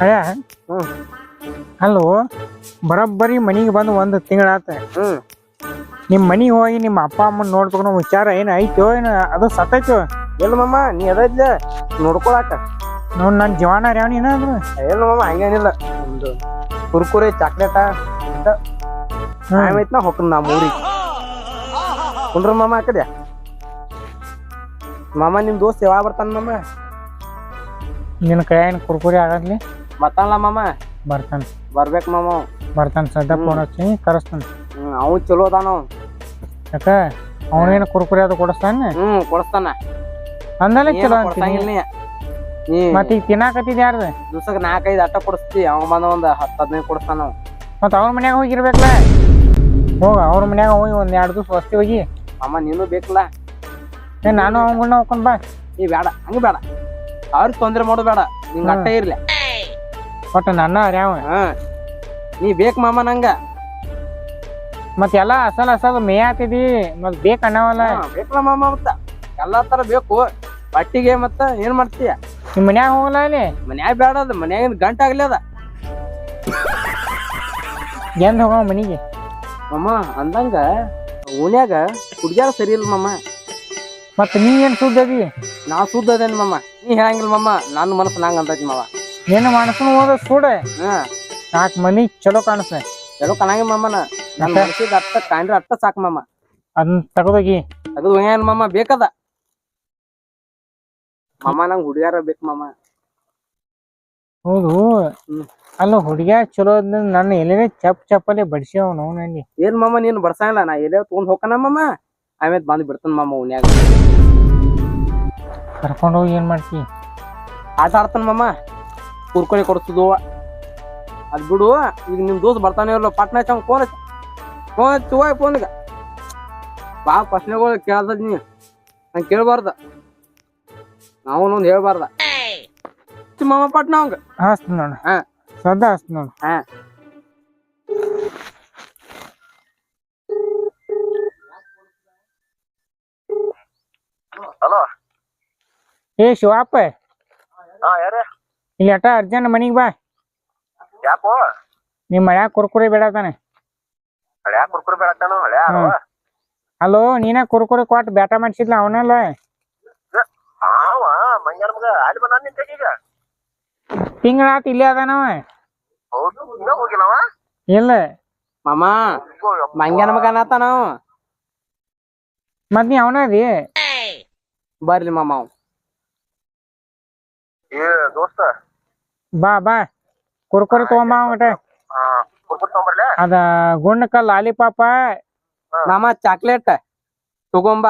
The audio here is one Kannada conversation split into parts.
ಅಯ್ಯ ಹ್ಮ್. ಅಲ್ಲೋ ಬರೋಬ್ಬರಿ ಮನಿಗೆ ಬಂದು ಒಂದು ತಿಂಗಳಾತ ಹ್ಮ್. ನಿಮ್ಮ ಮನಿಗೆ ಹೋಗಿ ನಿಮ್ಮ ಅಪ್ಪ ಅಮ್ಮನ ನೋಡ್ಬೇಕು ವಿಚಾರ ಏನು ಐತೋ ಏನು ಅದು ಸತ್ತೈತೋ? ಎಲ್ಲ ಮಮ್ಮ ನೀ ಅದ ನೋಡ್ಕೊಳಾಕ. ನೋಡ್ ನನ್ನ ಜೀವನ ರೇವಣಿ ಏನಾದ್ರು ಇಲ್ಲ ಮಮ್ಮ ಹಂಗೇನಿಲ್ಲ ಒಂದು ಕುರ್ಕುರೆ ಚಾಕ್ಲೇಟ ಆಮೇಲೆ ನಾ ಹೋಗ್ತೀನಿ ನಾ ಊರಿಗೆ. ಕುಂಡ್ರ ಮಾಮ ಹಾಕದ್ಯಾ ಮಾಮ ನಿಮ್ಮ ದೋಸ್ತ ಯಾವಾಗ ಬರ್ತಾನ ಮಾಮ? ನಿನ್ನ ಕೈಯಾಗಿನ ಕುರ್ಕುರಿ ಆಗದ್ಲಿ ಬರ್ತಾನಲ್ಲ ಮಾಮ? ಬರ್ತಾನ. ಬರ್ಬೇಕು ಮಾಮ. ಬರ್ತಾನ ಸದ್ದ ಫೋನ್ ಹಚ್ಚಿ ಕರೆಸ್ತಾನ. ಅವ್ನು ಚಲೋ ಅದಾನ. ಅವ. ಯಾಕ ಅವನೇನು ಕುರ್ಕುರಿ ಅದು ಕೊಡಿಸ್ತಾನೆ? ಹ್ಮ್ ಕೊಡಿಸ್ತಾನ. ಅಂದಲೇ ಚಲೋ ಅಂತೀನಿ. ಮತ್ತೆ ಈಗ ತಿನ್ನಾಕತ್ತಿದ್ ಯಾರ್ದು? ದಿವ್ಸಕ್ಕೆ ನಾಲ್ಕೈದು ಅಟ್ಟ ಕೊಡಿಸ್ತಿ ಅವ ಬಂದ ಒಂದ್ ಹತ್ತು ಹದಿನೈದು ಕೊಡಿಸ್ತಾನ ಅವ. ಮತ್ತೆ ಅವ್ರ ಮನ್ಯಾಗ ಹೋಗಿರ್ಬೇಕಲ್ಲ ಹೋಗ ಅವ್ರ ಮನ್ಯಾಗ ಹೋಗಿ ಒಂದ್ ಎರಡು ದಿವಸ ವಸ್ತಿ ಹೋಗಿ. ಅಮ್ಮ ನೀನು ಬೇಕಲ್ಲ ಏ ನಾನು ಅವನ ಹೋಗ್ಕೊಂಡ್ ಬಾ. ಈ ಬೇಡ ಹಂಗ ಬೇಡ ಅವ್ರಿಗೆ ತೊಂದರೆ ಮಾಡೋದು ಬೇಡ ನಿಂಗೆ ಅಟ್ಟ ಇರ್ಲಿ. ಒಟ್ಟು ನನ್ನ ಅರ್ಯಾವ ಹಾ. ನೀ ಬೇಕು ಮಾಮ ನಂಗ. ಮತ್ತೆ ಎಲ್ಲ ಅಸಲ್ ಅಸಲ್ ಮೇಯಾತಿದಿ ಆತಿದಿ ಮತ್ ಬೇಕ್ ಅನ್ನವಲ್ಲ ಹಾ, ಬೇಕಲ್ಲ ಮಾಮ ಮತ್ತ. ಎಲ್ಲಾ ತರ ಬೇಕು. ಪಟ್ಟಿಗೆ ಮತ್ತ ಏನ್ ಮಾಡ್ತೀಯ? ನಿಮ್ ಮನ್ಯಾಗ ಹೋಗಲ್ಲ ಅಲ್ಲಿ? ಮನ್ಯಾಗ ಬೇಡ ಅದ ಮನ್ಯಾಗಿನ ಗಂಟ ಆಗ್ಲಿ ಅದ. ಎಂದ್ ಹೋಗೋ ಮನಿಗೆ? ಮಾಮ ಅಂದಂಗ ಓನ್ಯಾಗ ಹುಡ್ಗ್ಯಾರ ಸರಿ ಇಲ್ಲ ಮಾಮ. ಮತ್ತೆ ನೀ ಏನ್ ಸುದ್ದದಿ ನಾ ಸುದ್ದ ಅದೇನ್ ಮಾಮ. ನೀ ಹೇಳಂಗಿಲ್ಲ ಮಾಮ. ನನ್ನ ಮನಸ್ಸು ನಂಗ ಅಂತೈತಿ ಮಾವ. ಏನ ಮನಸ್ಸು ಹೋದ ಸುಡ. ಹಾ. ನಾಲ್ಕು ಮನಿ ಚಲೋ ಕಾಣಿಸ್ನೆ ಚಲೋ ಕಾಣಂಗಿ ಮಾಮನ. ನನ್ನ ಮತ್ತೆ? ಮನಸ್ಸಿಗೆ ಅಟ್ಟ ಕಾಂಡ್ರೆ ಸಾಕು ಮಾಮ. ಅದನ್ನ ತಗದೋಗಿ. ಅದು ಏನ್ ಮಾಮ ಬೇಕದ? ಮಾಮ ನಂಗೆ ಹುಡುಗ್ಯಾರ ಬೇಕು ಮಾಮ. ಹೌದು. ಅಲ್ಲ ಹುಡುಗ್ಯ ಚಲೋ ನನ್ನ ಎಲ್ಲಿದೆ ಚಪ್ ಚಪ್ಪಲ್ಲಿ ಬಡಿಸ್ಯಾವ ನಾವು ನನಗೆ ಏನ್ ಮಾಮ ನೀನು ಬಡ್ಸಂಗಿಲ್ಲ ನಾ ಎಲ್ಲೇ ತಗೊಂಡ್ ಹೋಗಣ ಮಾಮ? ಆಮೇಲೆ ಬಂದು ಬಿಡ್ತಾನ ಮಾಮ ಉನ್ಯಾಗ ಕರ್ಕೊಂಡು ಹೋಗಿ ಏನ್ ಮಾಡ್ತಿ? ಆಟ ಆಡ್ತಾನ ಮಾಮ. ಕುರ್ಕೊಳಿ ಕೊಡ್ಸುದು ಅದ್ ಬಿಡು ಈಗ ನಿಮ್ ದೋಸ್ತ್ ಬರ್ತಾನೆ ಇರಲ್ಲ ಪಟ್ನಾ ಚಂಗ್ ಫೋನ್ ಫೋನ್ ಹಚ್ಚು ಫೋನ್ಗ ಬಾ ಪ್ರಶ್ನೆಗಳು ಕೇಳ್ತದ ನೀ. ನಂಗೆ ಕೇಳ್ಬಾರ್ದ. ನಾವು ಒಂದು ಹೇಳ್ಬಾರ್ದ. ಮಾಮ ಪಟ್ನ ಅವಂಗ. ಹಾಸ್ತ ನೋಡ. ಹಾ. ಸದಾ ಹಾಸ್ತ ನೋಡ. ಹಾ. ಹಲೋ. ಏ ಶಿವಪ್ಪ. ಇಲ್ಲಿ ಅಟ ಅರ್ಜೆಂಟ್ ಮನಿಗ್ ಬಾ. ಯಾಕೋ? ನಿಮ್ ಮಳ್ಯಾಗ ಕುರ್ಕುರಿ ಬೇಡತಾನೆ ಹಳ್ಯಾ ಕುರ್ಕುರಿ ಬೇಡತ್ತಾನು ಹಳ್ಯಾ ಹ್ಮ್. ಅಲ್ಲೋ ನೀನ ಕುರ್ಕುರಿ ಕೊಟ್ಟು ಬ್ಯಾಟ ಮಾಡ್ಸಿದ್ಲ ಅವನಲ್ಲ. ಅವ ಮಂಗ್ಯಾನ ಮಗ ಅಲ್ಲಿ ಬಂದ ನಿನ್ ತಿಂಗಳಾತ್ ಇಲ್ಲೇ ಅದಾನವ ಹೌದು ಹೋಗಿಲ್ಲವ ಇಲ್ಲ. ಮಾಮ ಮಂಗ್ಯಾನ ಮಗ ಅನ್ನತಾನ ಅವ. ಮತ್ ನೀ ಅವನ ಅದಿ? ಬರ್ಲಿ ಮಾಮ ಅವ್. ಏ ದೋಸ್ತ. ಬಾ ಬಾ. ಕುರ್ಕುರಿ ತಗೊಂಬಾ ಅವಟ ಕುರ್ಕುರ್ ತಗೊಂಬರ್ಲೆ? ಅದ ಗುಂಡಕ ಲಾಲಿಪಾಪ ಮಾಮ ಚಾಕ್ಲೇಟ್ ತಗೊಂಬ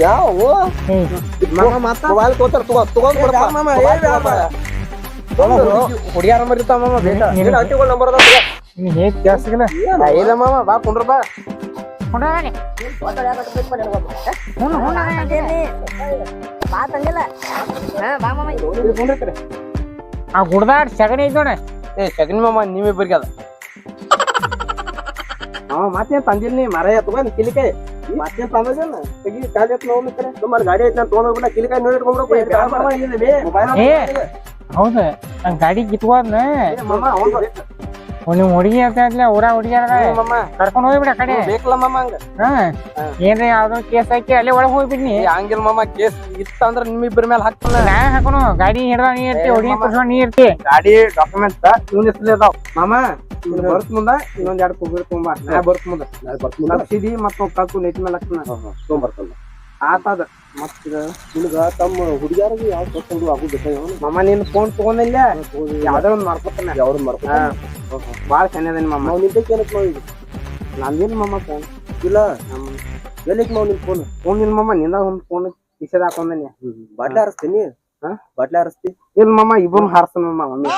ಯಾವ ಏ ಮೊಬೈಲ್ ತಗೋತಾರ ತಗೋ ತಗೊಂಡ್ ಹುಡುಗ್ಯಾರ ಮರಿತಾವ ಮಾಮ ಬೇಟ ನಿನ್- ಅಂಟಿಗಳ ನಂಬರ್ ಅದ ನೀನ್ ಹೇಗ್ ಜಾಸ್ತಿಗಿಲ್ಲ ಇಲ್ಲ ಮಾಮ ಬಾ ಕುಂಡ್ರ ಬಾ ಆ ಗುಡ್ದಾಡ್ ಸಗಣಿ ಐತೋಣ ಏ ಶಗನಿ ಮಾಮ ನೀವೇ ಬರ್ಗಿ ಅದ. ಅವ ಮತ್ತೇನ್ ತಂದಿಲ್ಲ ನೀ ಮರ ತಗೊಂಡ್ ಕಿಲಿಕಾಯಿ ಮತ್ತೇನ್ ತಂದಿಲ್ಲ ತೆಗಿ ಕಾಲಿ ಎತ್ತು ನೋಡ್ಲಿ ಕಡೆ ಸುಮಾರು ಗಾಡಿ ಐತಿ ನಾನು ತಗೊಂಡ್ ಹೋಗ್ಬಿಡ ಕಿಲಿಕಾಯಿ ನೋಡಿ. ಏ ಹೌದ ನನ್ ಗಾಡಿ ಕಿತ್ಕೊಂಡ್. ನಿಮ್ ಹುಡುಗಿ ಅಂತ ಇದ್ಲ ಊರ ಹುಡುಗಿಯಾರ ಕರ್ಕೊಂಡ್ ಹೋಗ್ಬಿಡ ಕಡೆ ಬೇಕಲ್ಲ ಮಾಮ ಹಂಗ ಏನ್ರ ಯಾವ್ದೋ ಕೇಸ್ ಹಾಕಿ ಅಲ್ಲೇ ಒಳಗ್ ಹೋಗ್ಬಿಡ್ನಿ ಏ, ಹಂಗಿಲ್ಲ ಮಾಮ ಕೇಸ್ ಇತ್ತಂದ್ರ ನಿಮ್ಮಿಬ್ಬರ ಮೇಲೆ ಹಾಕ್ತಾನ ನಾ ಹಾಕೋಣ ಗಾಡಿ ಹಿಡ್ದ ನೀ ಇರ್ತಿ ಹುಡುಗಿ. ಕರ್ಸ್ಕೊಂಡ್ ನೀ ಇರ್ತಿ ಗಾಡಿ ಡಾಕ್ಯುಮೆಂಟ್ ಇವ್ನ ಹೆಸರು ಇನ್ನು ಬರ್ತ್ ಮುಂದ ಇನ್ನೊಂದ್ ಎರಡು ಕುಗ್ರಿ ತುಂಬ ನಾ ಬರ್ತ್ ಮುಂದ. ಸಬ್ಸಿಡಿ ಮತ್ತ ಕಲ್ತು ನೆಟ್ ಮೇಲೆ ಹಾಕ್ತಾನ ತೊಗೊಂಬರ್ತಲ್ಲ ಆತದ ಮತ್ತ ನಿನಗ ತಮ್ಮ ಹುಡುಗಿಯರಿಗೆ ಯಾವ ತೊಗೊಂಡು ಆಗುದಿಲ್ಲ ಮಮ್ಮ ನೀನ್ ಫೋನ್ ತಗೊಂಡಿಲ್ಲ? ಯಾವ್ದಾರ ಒಂದ್ ಮಾಡ್ಕೊತಾನ ಯಾವ್ದು ಮಾಡ್ಕೊ ಹಾ. ಬಾಳ ಚೆನ್ನಾಗಿ ಮಮ್ಮ ನಾವು ನಿಂತಕ್ಕೆ ಏನಕ್ಕೆ ಮಮ್ಮ ನಂದೇನ್ ಫೋನ್ ಇಲ್ಲ. ಎಲ್ಲಿಗೆ ನಾವು ನಿನ್ ಫೋನ್ ಫೋನ್ ನಿನ್ ಮಮ್ಮ ನಿಂದ ಒಂದ್ ಫೋನ್ ಕಿಸದ ಹಾಕೊಂಡನಿ ಬಾಟ್ಲಿ ಹಾರಿಸ್ತೀನಿ? ಹಾ? ಬಾಟ್ಲಿ ಹಾರಿಸ್ತಿ? ಇಲ್ಲ ಮಮ್ಮ ಇಬ್ಬರು ಹಾರ್ಸ್ತಾನ ಮಮ್ಮ ಮಮ್ಮಿ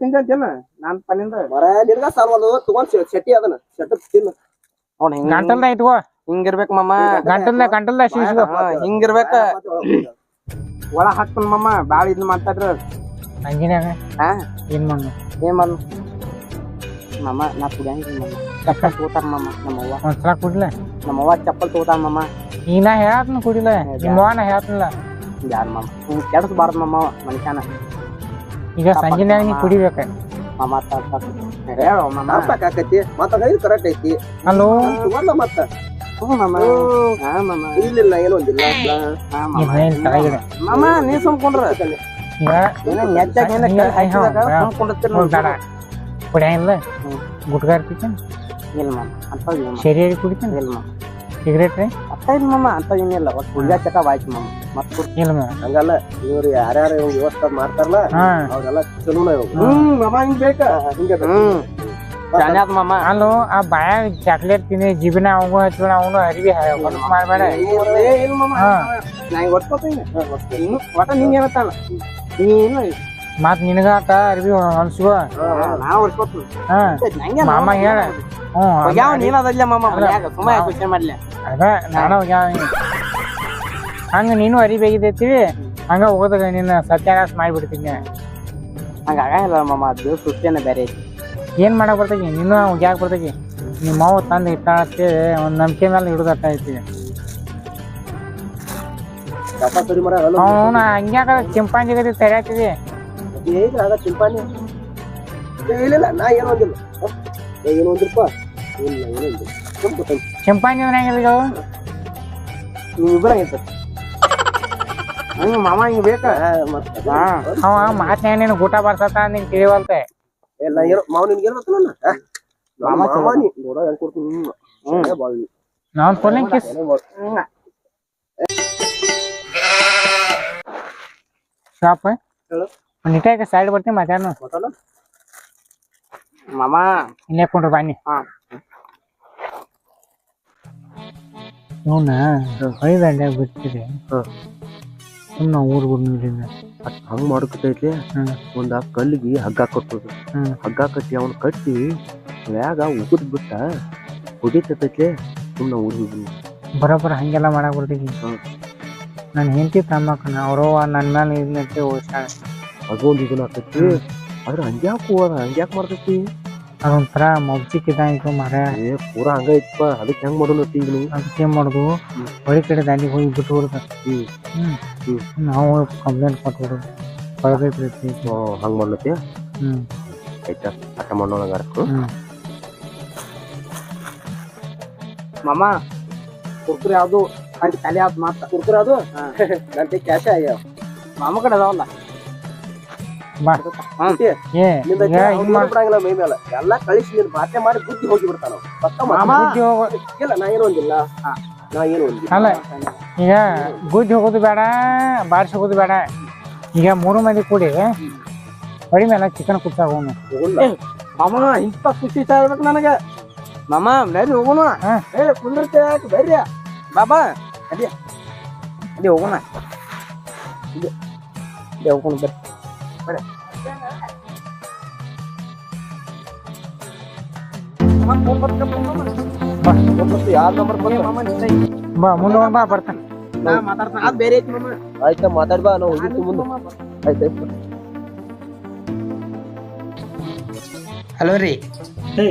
ತಿಂತೇನ ನಾನ್ ಪಲ್ಲಿಂದ ಮರ ನಿನಗ ಒಂದು ತಗೊಂಡ್ ಶೆಟ್ಟಿ ಅದನ್ನ. ಶೆಟ್ ತಿನ್ನು. ನೋಡ್ ಹಿಂಗ್ ಗಂಟಲ್ದ ಇಟ್ಕೋ. ಹಿಂಗಿರ್ಬೇಕು ಮಮ್ಮ ಗಂಟಲ್ದ ಗಂಟಲ್ದ ಹಾ, ಹಿಂಗಿರ್ಬೇಕ. ಒಳ ಹಾಕ್ತಾನ ಮಮ್ಮ ಬಾಳ ಇದ್ ಮಾಡ್ತಾ ಹಂಗಿನ್ಯಾಗ ಹಾ? ಏನ್ ಮಾಡ ಏನ್ ಮಾಡು ಮಮ್ಮ ನಾ ಕುಡಿಯಂಗಿಲ್ಲ ಮಮ್ಮ ಚಪ್ಪಲ್? ತಗೋತಾರ ಮಮ್ಮ ನಮ್ಮವ್ವ ಒಂದ್ಸಲ ಕುಡಿಲ? ನಮ್ಮವ್ವ ಚಪ್ಪಲ್ ತಗೋತಾರ ಮಮ್ಮ ಈಗ ಹೇಳ್ತನ ಕುಡಿಲ? ನಿಮ್ಮವ್ವ ನಿಮ್ಮ ನಾ ಹೇಳತ್ನಲ್ಲ ಯಾರ ಮಮ್ಮ ಹಿಂಗ್ ಕೆಡ್ಸ್ಬಾರ್ದು ಮಾಮ ಮನುಷ್ಯನ. ಈಗ ಸಂಜೆ ನೀ ಕುಡಿಬೇಕ. ಆಕತಿ ಮತ್ತ ಐದು ಕರೆಕ್ಟ್ ಐತಿ. ಹಲೋ? ತಗೊಂಡ ಮತ್ತ ಇಲ್ಲಿಲ್ಲ ಏನೋ ಒಂದಿಲ್ಲ. ಮಾಮ. ನೀ ಸುಮ್ಕೊಂಡ್ರ. ಈಗ ಹಾ, ಸುಮ್ಕೊಂಡಿರ್ತೀರಿ ಕುಡಿಯಂಗಿಲ್ಲ ಹ್ಮ್. ಗುಟ್ಕಾರ್ ಇಲ್ಲ? ಮಾಮ. ಶರೀರ ಕುಡಿತಾನ? ಇಲ್ಲ ಮಾಮ. ಸಿಗರೇಟ್ ರೀ? ಇಲ್ಲ ಮಮ್ಮ ಅಂತ ಏನಿಲ್ಲ ಒಟ್ಟು ಪೂಜಾ ಚಟ ಆಯ್ತು ಮಮ್ಮ ಮತ್ತ ಇಲ್ಲ ಹಂಗಲ್ಲ ಇವ್ರು ಯಾರ್ಯಾರು ಇವ್ರು ವ್ಯವಸ್ಥೆ ಮಾಡ್ತಾರಲ್ಲ ಹಾ. ಅವ್ರೆಲ್ಲ ಚಲೋನ ಇವ್ರು ಹ್ಮ್ ಹಿಂಗ್ ಬೇಕ? ಹಿಂಗೆ ಹ್ಮ್. ಶಾನೆ ಆತ್ ಮಾಮ. ಅಲ್ಲೋ ಆ ಬಾಯಾಗ ಚಾಕ್ಲೇಟ್ ತಿನ್ನಿ ಜಿಬಿನ ಅವನು ಹಚ್ಚಿನ ಅವನು ಅರಿವಿ ಹೊಲಸು ಮಾಡಬೇಡ. ಏ, ಇಲ್ಲ ಮಾಮ. ಹಾ. ನಾ ಈಗ ಒಟ್ಕೋತೀನಿ. ಇನ್ನು ಒಟ್ಟ ನಿಂಗೆ ಏನತ್ತಾನ ನೀನು ಮತ್ ನಿನಗ ಆತ ಅರಿವಿ ಹೊಲಸುವ ನಾ ಹೊಡ್ಕೋತೀನಿ ಹಾ. ನಂಗೆ ಮಾಮ ಹೇಳ. ಹ್ಞೂ ಯಾವ ನೀನದಲ್ಲ ಮಾಮ ಮನ್ಯಾಗ ಸುಮ್ಮ ಮಾಡ್ಲಿ? ಅದ ನಾನು ಹೋಗ್ಯಾವ ಹಂಗ. ನೀನು ಅರಿಬೇಕಿದ್ದೈತಿ ಹಂಗ ಹೋದಾಗ ನಿನ್ನ ಸತ್ಯಾನಾಶ ಮಾಡಿಬಿಡ್ತೀನಿ ಹಂಗ ಆಗಲ್ಲ ಮಾಮ ಅದು ಸುತ್ತೇನ ಬೇರೆ ಐತಿ. ಏನ್ ಮಾಡಕ್ ಬರ್ತೈತಿ? ನೀನು ಹೋಗ್ಯಾಕ ಬರ್ತೈತಿ. ನಿಮ್ಮ ಮಾವು ತಂದು ಇಟ್ಟಾಳತ್ತೆ ಒಂದು ನಂಬಿಕೆ ಮೇಲೆ ಹಿಡಿದಟ್ಟ ಐತಿ. ಅವನು ಹಂಗ್ಯಾಕ ಚಿಂಪಾಂಜಿ ಗತಿ ತೆರ್ಯಾತಿದಿ ಏನಿಲ್ಲ ಆಗ ಚಿಂಪಾನಿ ಇಲ್ಲ ನಾ ಏನು ಒಂದಿಲ್ಲ ಏನು ಒಂದಿಲ್ಪ ಇಲ್ಲ ಏನು ಒಂದಿಲ್ಲ ಸುಮ್ ಕೂತೈತಿ. ಚಿಂಪಾಂಜಿ ಹೆಂಗಿಲ್ಲ ನೀವು ಇಬ್ಬರ ಸರ್. ಹಂಗ ಮಾಮ ಹಿಂಗ ಬೇಕ? ಮತ್ತೆ ಅವ ಮಾತ್ನ್ಯಾಗ ನೀನು ಊಟ ಬರ್ಸತ್ತ ನಿಂಗೆ ತಿಳಿವಲ್ತೆ. ಎಲ್ಲ ಏನೋ ಮಾವ ನಿನ್ಗೆ ಏನು ಗೊತ್ತಿಲ್ಲ ನಾ? ಹ? ನಮ್ಮ ಮಾಮ ನೀ ನೋಡ ಹೆಂಗ್ ಕೊಡ್ತೀನಿ ನಾನು. Phone kiss. ಶಾಪ್ ಹೇಳು. ನಿಟಾಗ ಸೈಡ್ ಬರ್ತೀನಿ ಮಾತಾಡ್ನು ಗೊತ್ತಲ್ಲ? ಮಾಮ? ಇಲ್ಲೇ ಕೊಂಡ್ರು ಬನ್ನಿ. ಹಾ. ಹೊಯ್ದಂಡ್ಯಾಗ ಬಿಡ್ತೀರಿ. ಸುಮ್ಮನೆ ಊರು ಅದ್ ಹಂಗ್ ಮಾಡ್ಕೊತೈತಿ ಹ್ಮ್. ಆ ಕಲ್ಲಿಗೆ ಹಗ್ಗ ಕಟ್ಟೋದು ಹ್ಮ್. ಹಗ್ಗ ಕಟ್ಟಿ ಅವನ್ ಕಟ್ಟಿ ಮ್ಯಾಗ ಉಗುದ್ ಬಿಟ್ಟ ಹೊಡಿತೈತಿ ಸುಮ್ನ ಊರಿಗೆ ಬರೋಬ್ಬರ ಹಂಗೆಲ್ಲ ಮಾಡಕ್ ಬರ್ತೈತಿ ಹ್ಮ್. ನನ್ನ ಹೆಂಡತಿ ತಮ್ಮಕ್ಕ ಅವರು ನನ್ನ ಮೇಲೆ ಇದ್ನಂತೆ ಓದ್ಸಾಳ ಅದೊಂದ್ ಇದನ್ನ ಆಕೈತಿ ಆದ್ರೆ ಹಂಗ್ಯಾಕ್ ಹೋದ ಹಂಗ್ಯಾಕ್ ಮಾಡ್ತೈತಿ ಅದೊಂಥರ ಮಬ್ಜಿಕ್ ಇದ್ದಂಗಿತ್ತು ಮರ ಏ ಪೂರಾ ಹಂಗ ಐತಪ್ಪ ಅದಕ್ಕೆ ಹೆಂಗ್ ಮಾಡೋಣ ಈಗ ನೀವು ಅದಕ್ಕೆ ಏನ್ ಮಾಡುದು. ಹೊಳಿ ಕಡೆ ದಾಂಡಿಗೆ ಹೋಗಿ ಬಿಟ್ಟು ಹ್ಮ್. ನಾವು ಕಂಪ್ಲೇಂಟ್ ಕೊಟ್ಬಿಡುದು ಹೊರಗೈತಿ ಹಂಗ್ ಮಾಡ್ಲತ್ತಿ ಹ್ಮ್ ಆಯ್ತಾ ಆಟ ಮಾಡೋಣ ಹಂಗಾರ ಮಾಮ ಕುರ್ಕುರಿ ಯಾವ್ದು ಅಲ್ಲಿ ತಲೆ ಯಾವ್ದು ಮಾತ ಕುರ್ಕುರಿ ಅದು ನನ್ನ ಕ್ಯಾಶ್ ಆಗ್ಯಾವ ಮಾಮ ಕಡೆ ಅದಾವಲ್ಲ ಬಿಡಂಗಿಲ್ಲ ಮೈ ಮೇಲೆ ಎಲ್ಲಾ ಕಳಿಸಿ ನೀನ್ ಮಾಡಿ ಬುದ್ಧಿ ಹೋಗಿ ಬಿಡ್ತಾನ ಅವ. ಪಕ್ಕ ಮಾಮ. ಹೋಗೋ ಇಲ್ಲ ನಾ ಏನು ಒಂದಿಲ್ಲ ನಾ ಏನು ಒಂದಿಲ್ಲ ಅಲ್ಲ ಈಗ ಗುಜ್ಜಿ ಹೋಗೋದು ಬೇಡ ಬಾರಿಸಿ ಹೋಗೋದು ಬೇಡ. ಈಗ ಮೂರು ಮಂದಿ ಕೂಡಿ ಹೊಳಿ ಮೇಲೆ ಚಿಕನ್ ಕುಟ್ಟಾಗ. ಮಾಮ ಇಂತ ಖುಷಿ ಇರ್ಬೇಕು ನನಗ. ಮಾಮ ನಡಿ ಹೋಗೋಣ. ಹಾ. ಏ ಕುಂದಿರ್ತೆ ಬರ್ರಿ. ಬಾಬಾ ಅದೇ. ಅದೇ ಹೋಗೋಣ. ಇದೆ ಹೋಗೋಣ ಬರ್ರಿ. ಬಾ ಮುಂದೆ ಬಾ ಬರ್ತಾನೆ. ಬೇರೆ ಆಯ್ತಾ ಬಾ ನಾವು ಮುಂದೆ. ಆಯ್ತಾಯ್ತು ಹಲೋ ರೀ. ಹೇ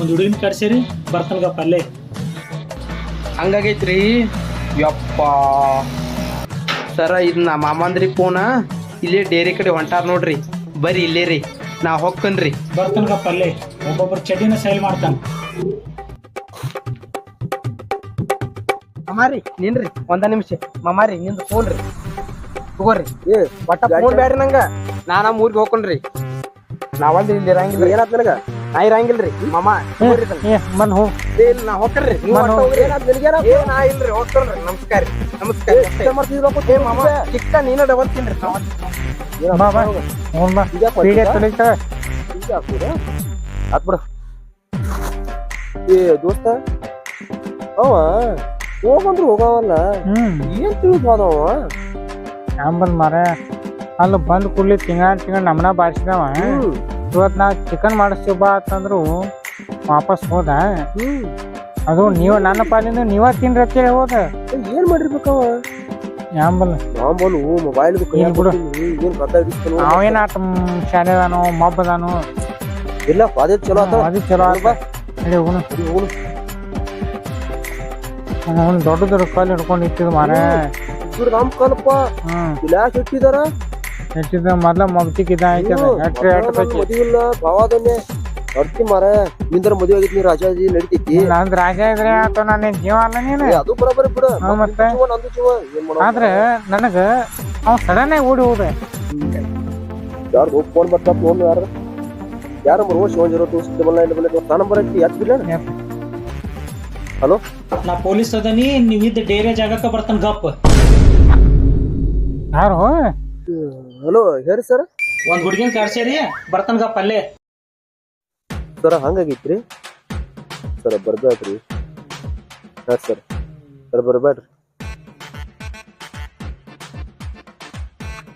ಒಂದು ಹುಡುಗಿನ ಕರ್ಸಿರಿ ಬರ್ತಾನಗಪ್ಪ ಅಲ್ಲೇ ಹಂಗಾಗೈತ್ರಿ. ಯಪ್ಪ. ಸರ ಇದು ನಮ್ಮ ಮಾಮಂದ್ರಿ ಫೋನ ಇಲ್ಲೇ ಡೇರಿ ಕಡೆ ಹೊಂಟಾರ ನೋಡ್ರಿ. ಬರ್ರಿ ಇಲ್ಲೇ ರೀ. ನಾ ಹೊಕ್ಕನ್ರಿ ಬರ್ತಾನಗಪ್ಪ ಅಲ್ಲೇ. ಒಬ್ಬೊಬ್ಬರು ಚಡ್ಡಿನ ಸೇಲ್ ಮಾಡ್ತಾನ. ಮಾಮಾರಿ ನಿನ್ರಿ ಒಂದ ನಿಮಿಷ. ಮಮ್ಮಾರಿ ನಿಂದು ಫೋನ್ ರೀ. ತಗೋರಿ. ಏ ಒಟ್ಟ ಫೋನ್ ಬ್ಯಾಡ್ರಿ ನಂಗ. ನಾನು ಊರಿಗೆ ಹೋಗ್ಕೊಂಡ್ರಿ ನಾವಲ್ಲಿ ಇಲ್ಲಿ ಇರಂಗಿಲ್ಲ. ಏನಾತ್ ನನಗ? ನಾ ಇರಂಗಿಲ್ರಿ. ಮಾಮ ಹೋಗ್ ಏ, ಇಲ್ಲ ನಾ ನೀವು ಹೋಗ್ರಿ. ಏ ನಾ ಇಲ್ರಿ ನಮಸ್ಕಾರ. ರೀ ನಮಸ್ಕಾರ. ಏ ಮಾಮ ಚಿಕ್ಕ ನೀನ ಡಬಲ್ ತಿನ್ರಿ ತೊಳಿತಾವ ಆತ್ ಬಿಡ. ಏ ದೋಸ್ತ. ಅವ ಹೋಗಂದ್ರು ಹೋಗವಲ್ಲ. ಏನ್ ತಿಳಿದ್ ಹೋದವ ಆಂಬಲ್ ಮಾರ ಅಲ್ಲಿ ಬಂದ್ ಕೂಡ್ಲಿ ತಿಂಗಳ ತಿಂಗಳ ನಮ್ಮನ ಬಾರಿಸಿದವ. ಇವತ್ ನಾ ಚಿಕನ್ ಮಾಡಿಸ್ತೀವಿ ಬಾ ಅಂತಂದ್ರು ವಾಪಸ್ ಹೋದ. ಹ್ಮ್. ಅದು ನೀವು ನನ್ನ ಪಾಲಿಂದ ನೀವ ತಿನ್ರಿ ಅಂತೇಳಿ ಹೋದ. ಏನ್ ಮಾಡಿರ್ಬೇಕವ? ಯಾಂಬಲ್. ಮಾಮೂಲು ಮೊಬೈಲ್ ಏನ್ ಬಿಡು. ಏನ್ ಅವೇನ ಆಟ ಶಾಲೆ ಅದಾನೋ ಮಬ್ಬ ಅದಾನೋ. ಇಲ್ಲ ಅದೇ ಚಲೋ ಆತ ಅದು ಚಲೋ ಆತ. ಹೇಳಿ ಹೋಗುಣ. ಅವ್ನು ದೊಡ್ಡ ದೊಡ್ಡ ಕಾಲ್ ಹಿಡ್ಕೊಂಡು ಇಟ್ಟಿದ್ ಮಾರ. ಇವ್ರು ನಮ್ ಕಲ್ಪ ಹ್ಮ್. ಇಟ್ಟಿದಾರ? ಇಟ್ಟಿದ ಮೊದ್ಲ ಮಗ್ತಿಕ್ಕಿದ್ದ ಆಯ್ತದ ಎಟ್ರಿ ಎಟ್ ಬೇಕಿ ಮದುವೆ ಇಲ್ಲ ಭಾವಾದನ್ನೇ. ಅರ್ತಿ ಮಾರ ನಿಂದ್ರ ಮದುವೆ ಆಗಿತ್ತು ನೀ ರಾಜಾಜಿ ನಡಿತೈತಿ. ನಂದ್ ರಾಜ ಇದ್ರೆ ಆತ ನನ್ನ ಜೀವ ಅಲ್ಲ ನೀನು. ಅದು ಬರೋಬರಿ ಬಿಡು. ಮತ್ತೆ? ಆದ್ರೆ ನಂದು ಜೀವ. ಏನ್ ಮಾಡೋದು? ಆದ್ರ ನನಗ ಅವ್ ಸಡನ್ ಆಗಿ ಓಡಿ ಹೋದ. ಯಾರು ಫೋನ್ ಬರ್ತಾ ಫೋನ್ ಯಾರು? ಯಾರು ಓ Shivan zero two six double nine double eight number ಐತಿ ಯಾತ್ ಹಲೋ? ನಾ ಪೊಲೀಸ್ ಅದನಿ ನೀವಿದ್ದ ಡೇರೆ ಜಾಗಕ್ಕೆ ಬರ್ತಾನ ಗಪ್. ಯಾರು? ಹಲೋ ಹೇಳಿ ಸರ್? ಒಂದ್ ಹುಡುಗಿನ ಕರ್ಸೇರಿ ಬರ್ತನ್ಗ ಪಲ್ಲೆ ಸರ ಸರ್ ಸರ ಸರ್ ಬರ್ಬೇಡ್ರಿ ಹಾ ಸರ್? ಸರ್ ಬರ್ಬೇಡ್ರಿ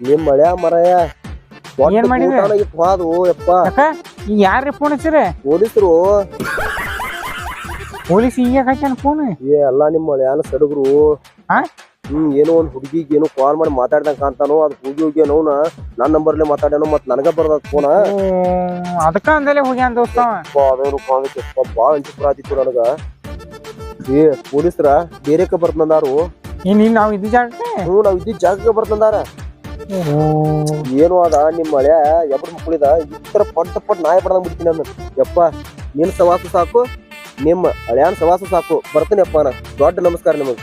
ನಿಮ್ ಮಳ್ಯಾ ಮರಯ? ಏನ್ ಮಾಡಿದೆ? ಹಾದು ಯಪ್ಪ. ಯಾಕ? ಈಗ ಯಾರ್ರಿ ಫೋನ್ ಹಚ್ಚಿರ? ಪೊಲೀಸರು. ಪೊಲೀಸ್ ಈಗ ಹಾಕ್ಯಾನ ಫೋನ್ ಏ ಅಲ್ಲ ನಿಮ್ಮ ಮಳ್ಯಾನ ಸಡಗರು. ಹಾ? ಹ್ಮ್ ಏನೋ ಒಂದ್ ಹುಡುಗಿಗೆ ಏನೋ ಕಾಲ್ ಮಾಡಿ ಮಾತಾಡ್ದಂಗ ಕಾಣ್ತಾನೋ ಅದ್ ಹೋಗಿ ಹೋಗಿ ಏನೋ ನಂಬರ್ ನಂಬರ್ಲೆ ಮಾತಾಡ್ಯಾನೋ ಮತ್ ನನಗ ಬರ್ದ ಫೋನ ಅದಕ್ಕ ಅಂದಲೇ ಹೋಗ್ಯಾನ ದೋಸ್ತ ಅಂಜಿಪುರ ಆದಿತ್ತು ನನಗ. ಏ ಪೊಲೀಸ್ರ ಬೇರೆಕ ಬರ್ತಂದಾರು ಏನ್ ನಾವು ಇದ್ದ ಜಾಗಕ್ಕೆ? ಹ್ಞೂ ನಾವ್ ಜಾಗಕ್ಕೆ ಬರ್ತಂದಾರ ಏನು ಅದ ನಿಮ್ ಮಳೆ ಎಬ್ಬರ ಮಕ್ಕಳಿದ ಇತರ ಪಟ್ ಪಟ್ ನಾಯ ಬಡ್ದಂಗ್ ಬಿಡ್ತೀನಿ ನಾನು. ಯಪ್ಪ ನಿನ್ ಸವಾಸ ಸಾಕು ನಿಮ್ಮ ಹಳ್ಯಾನ್ ಸವಾಸ ಸಾಕು. ಬರ್ತೀನಿ ಅಪ್ಪ ನಾ. ದೊಡ್ಡ ನಮಸ್ಕಾರ ನಿಮಗೆ.